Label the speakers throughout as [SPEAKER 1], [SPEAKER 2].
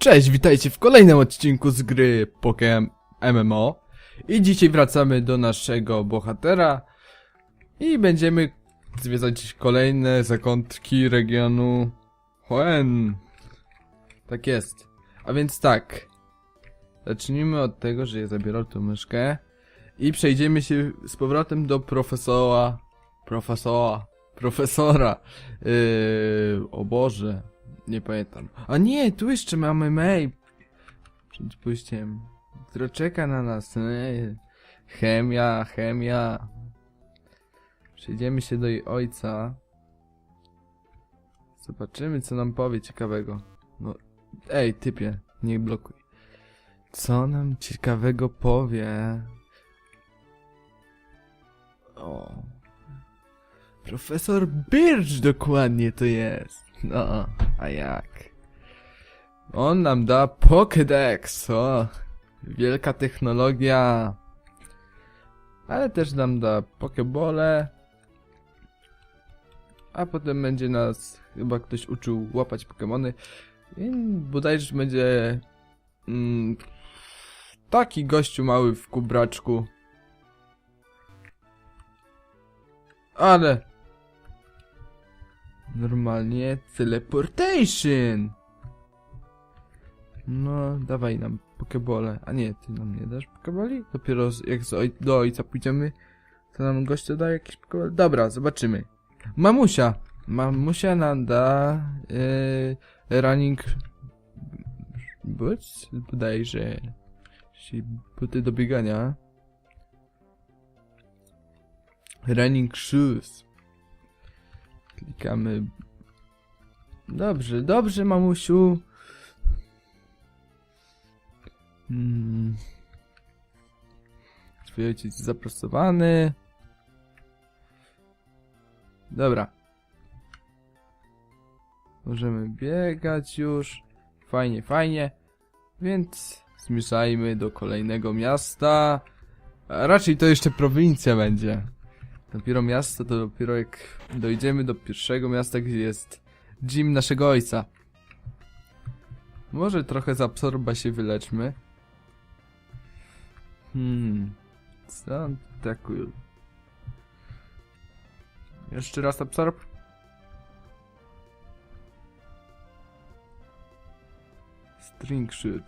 [SPEAKER 1] Cześć, witajcie w kolejnym odcinku z gry Pokémon MMO I dzisiaj wracamy do naszego bohatera. I będziemy zwiedzać kolejne zakątki regionu Hoenn. Tak jest. A więc tak. Zacznijmy od tego, że ja zabieram tą myszkę. I przejdziemy się z powrotem do profesora Profesora Profesora. Yy, O Boże nie pamiętam. A nie, tu jeszcze mamy May. Przed pójściem. Która czeka na nas. Ej, Chemia, chemia. Przejdziemy się do jej ojca. Zobaczymy, co nam powie ciekawego. No, ej, typie, nie blokuj. Co nam ciekawego powie? O. Profesor Birch dokładnie to jest. No, a jak? On nam da Pokédex, o, wielka technologia. Ale też nam da Pokebole. A potem będzie nas chyba ktoś uczył łapać Pokémony. I bodajże będzie mm, taki gościu mały w kubraczku. Ale Normalnie teleportation. No, dawaj nam pokebole. A nie, ty nam nie dasz pokeboli? Dopiero z, jak z oj do ojca pójdziemy, to nam gościa da jakieś pokebole. Dobra, zobaczymy. Mamusia. Mamusia nam da yy, running boots? Bodajże. Buty do biegania. Running shoes. Klikamy. Dobrze, dobrze, mamusiu. Hmm. Twój ojciec jest zapracowany. Dobra. Możemy biegać już. Fajnie, fajnie. Więc zmierzajmy do kolejnego miasta. A raczej to jeszcze prowincja będzie. Dopiero miasto to dopiero jak dojdziemy do pierwszego miasta, gdzie jest gym naszego ojca. Może trochę z absorba się wyleczmy. Hmm. Co on tak... Jeszcze raz absorb. String shoot.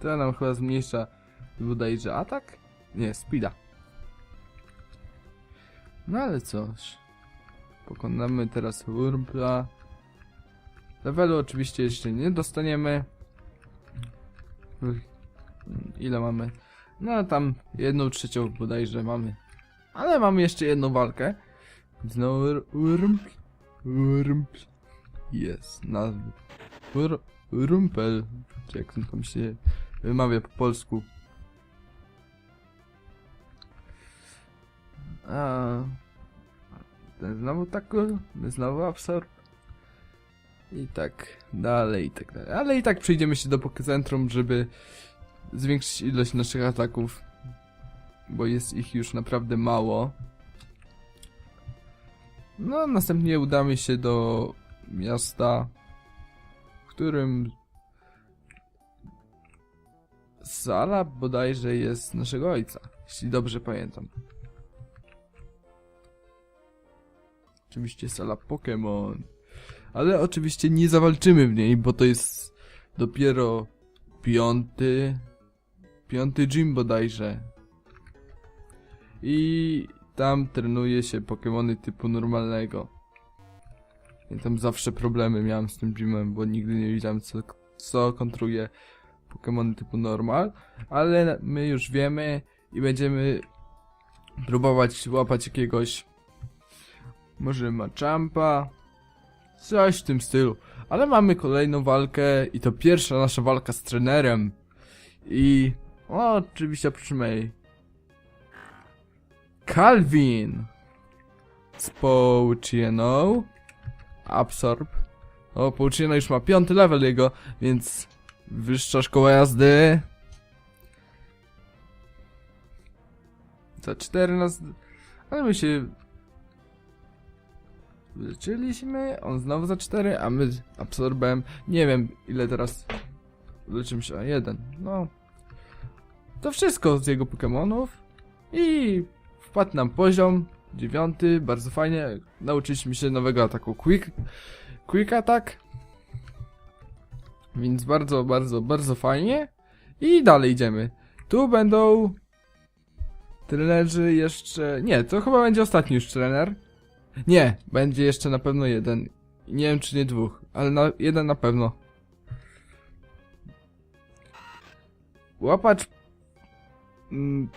[SPEAKER 1] To nam chyba zmniejsza bodajże atak? Nie, speeda. No ale cóż. Pokonamy teraz Wurmpla. Levelu oczywiście jeszcze nie dostaniemy. Ile mamy? No tam jedną trzecią bodajże mamy. Ale mamy jeszcze jedną walkę. Znowu Wurmpl. Wurmpl. Jest, nazwy. Rumpel. Jak tam się wymawia po polsku. A, ten znowu tak, znowu absorb. I tak dalej, i tak dalej. Ale i tak przyjdziemy się do Pokécentrum, żeby zwiększyć ilość naszych ataków. Bo jest ich już naprawdę mało. No, następnie udamy się do miasta, w którym sala bodajże jest naszego ojca, jeśli dobrze pamiętam. Oczywiście sala Pokémon. Ale oczywiście nie zawalczymy w niej, bo to jest dopiero piąty... Piąty gym bodajże. I tam trenuje się Pokémony typu normalnego. I tam zawsze problemy miałem z tym gymem, bo nigdy nie wiedziałem co, co kontruje Pokémony typu normal. Ale my już wiemy i będziemy próbować łapać jakiegoś może Machampa. Coś w tym stylu. Ale mamy kolejną walkę i to pierwsza nasza walka z trenerem. I... O, oczywiście oprócz May. Calvin! Z Pouchieno. Absorb. O, Pouchieno już ma piąty level jego, więc... Wyższa szkoła jazdy. Za cztery nas... Ale my się Wyleczyliśmy, on znowu za 4, a my absorbem, nie wiem ile teraz Leczymy się, a jeden. No. To wszystko z jego Pokemonów. I wpadł nam poziom dziewiąty, bardzo fajnie. Nauczyliśmy się nowego ataku Quick, quick Attack. Więc bardzo, bardzo, bardzo fajnie. I dalej idziemy. Tu będą trenerzy jeszcze... Nie, to chyba będzie ostatni już trener. Nie, będzie jeszcze na pewno jeden. Nie wiem czy nie dwóch, ale na, jeden na pewno. Łapacz mm,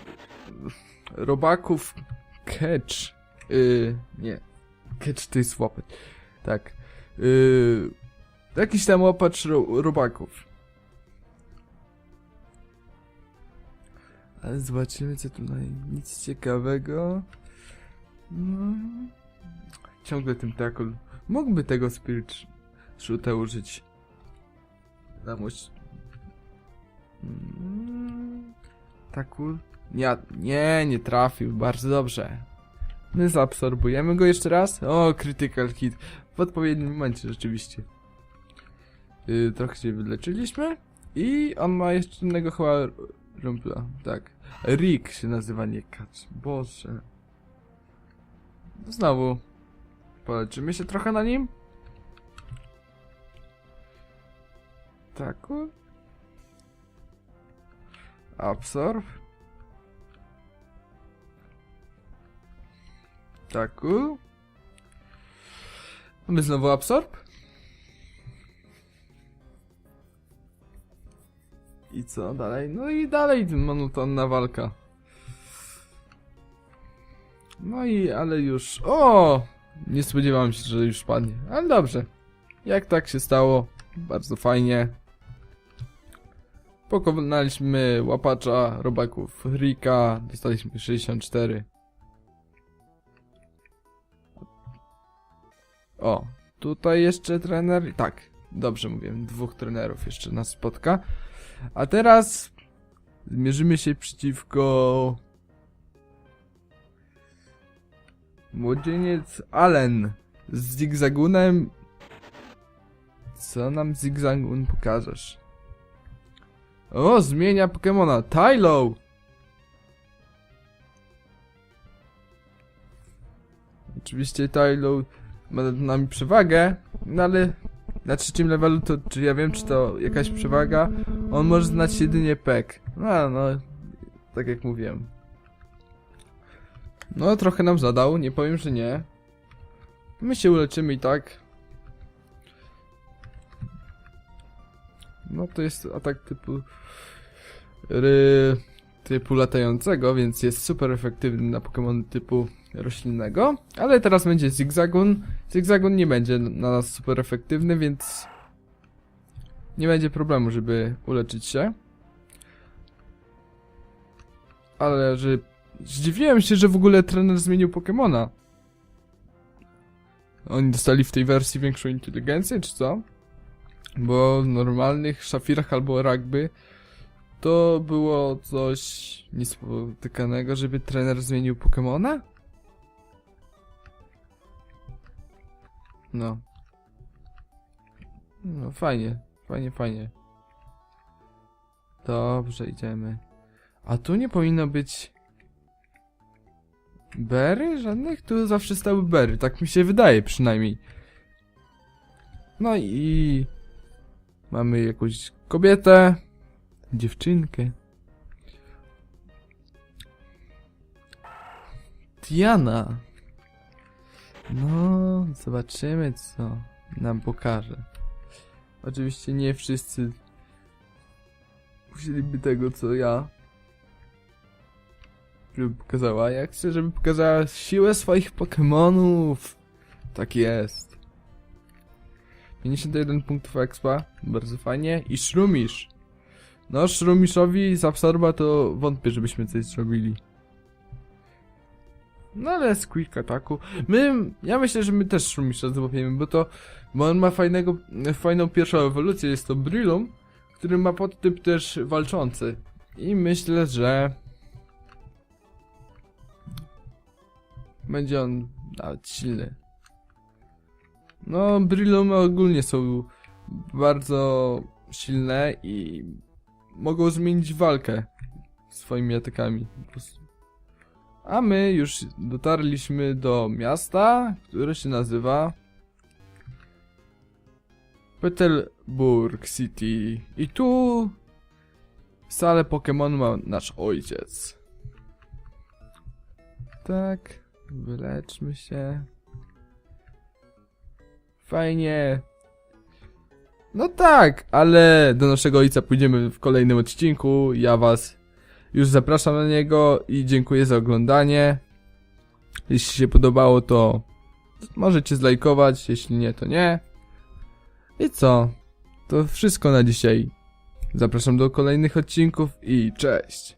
[SPEAKER 1] robaków catch. Yy, nie. Catch to jest łapać. Tak. Yy, jakiś tam łapacz ro, robaków. Ale zobaczymy co tutaj. Nic ciekawego. No. Ciągle ten takol. Mógłby tego Spirit Shoota użyć. Lamuś. Mm, Takul. Nie, nie, nie trafił. Bardzo dobrze. My zaabsorbujemy go jeszcze raz. O, critical hit. W odpowiednim momencie rzeczywiście. Yy, trochę się wyleczyliśmy. I on ma jeszcze innego chyba rumpla. Tak. Rick się nazywa, nie Kacz. Boże. Znowu. Poleczymy się trochę na nim. Taku. Absorb. Taku. Mamy znowu absorb. I co dalej? No i dalej monotonna walka. No i ale już. O! Nie spodziewałem się, że już padnie. Ale dobrze. Jak tak się stało, bardzo fajnie. Pokonaliśmy łapacza robaków Rika. Dostaliśmy 64. O, tutaj jeszcze trener. Tak, dobrze mówię. Dwóch trenerów jeszcze nas spotka. A teraz zmierzymy się przeciwko Młodzieniec Allen z Zigzagunem. Co nam Zigzagun pokażesz? O, zmienia Pokemona. Tylo! Oczywiście Tylo ma nad nami przewagę, no ale na trzecim levelu to czy ja wiem, czy to jakaś przewaga? On może znać jedynie pek. No, no, tak jak mówiłem. No, trochę nam zadał, nie powiem, że nie. My się uleczymy i tak. No, to jest atak typu... Ry, typu latającego, więc jest super efektywny na Pokémon typu roślinnego. Ale teraz będzie Zigzagun. Zigzagun nie będzie na nas super efektywny, więc... Nie będzie problemu, żeby uleczyć się. Ale, że Zdziwiłem się, że w ogóle trener zmienił Pokemona. Oni dostali w tej wersji większą inteligencję, czy co? Bo w normalnych szafirach albo rugby to było coś niespotykanego, żeby trener zmienił Pokemona? No. No fajnie, fajnie, fajnie. Dobrze, idziemy. A tu nie powinno być Berry? Żadnych? Tu zawsze stały berry, tak mi się wydaje przynajmniej. No i... Mamy jakąś kobietę, dziewczynkę. Diana. No, zobaczymy co nam pokaże. Oczywiście nie wszyscy musieliby tego co ja żeby pokazała. Ja chcę, żeby pokazała siłę swoich Pokemonów. Tak jest. 51 punktów expa, bardzo fajnie. I Shrumish. No, Shrumishowi z Absorba to wątpię, żebyśmy coś zrobili. No ale z Quick Attacku. My, ja myślę, że my też Shrumisha złapiemy, bo to, bo on ma fajnego, fajną pierwszą ewolucję, jest to Brillum, który ma podtyp też walczący. I myślę, że Będzie on nawet silny. No, Brillumy ogólnie są bardzo silne i mogą zmienić walkę swoimi atakami. A my już dotarliśmy do miasta, które się nazywa Petelburg City. I tu salę Pokémon ma nasz ojciec. Tak, wyleczmy się. Fajnie. No tak, ale do naszego ojca pójdziemy w kolejnym odcinku. Ja was już zapraszam na niego i dziękuję za oglądanie. Jeśli się podobało, to możecie zlajkować, jeśli nie, to nie. I co? To wszystko na dzisiaj. Zapraszam do kolejnych odcinków i cześć!